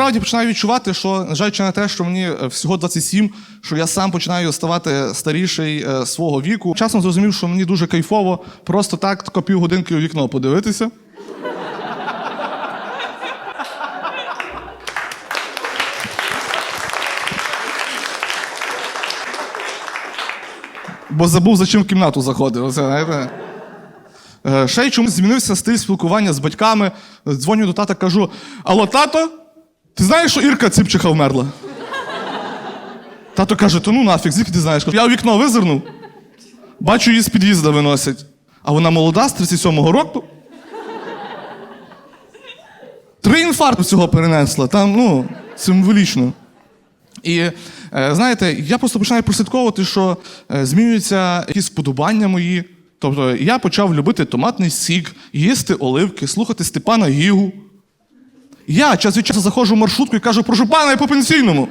насправді починаю відчувати, що, незважаючи на те, що мені е, всього 27, що я сам починаю ставати старіший е, свого віку. Часом зрозумів, що мені дуже кайфово просто так тако півгодинки у вікно подивитися. Бо забув, за чим в кімнату заходив. Оце, знаєте. Е, Ще й чомусь змінився стиль спілкування з батьками. Дзвоню до тата, кажу: Алло, тато, ти знаєш, що Ірка Ципчиха вмерла? Тато каже: то ну нафіг, звідки ти знаєш? Я у вікно визирнув, бачу, її з під'їзда виносять. А вона молода з 37-го року. Три інфаркти всього перенесла, там, ну, символічно. І е, знаєте, я просто починаю прослідковувати, що е, змінюються якісь вподобання мої. Тобто я почав любити томатний сік, їсти оливки, слухати Степана Гігу. Я час від часу заходжу в маршрутку і кажу, прошу пана, я по пенсійному.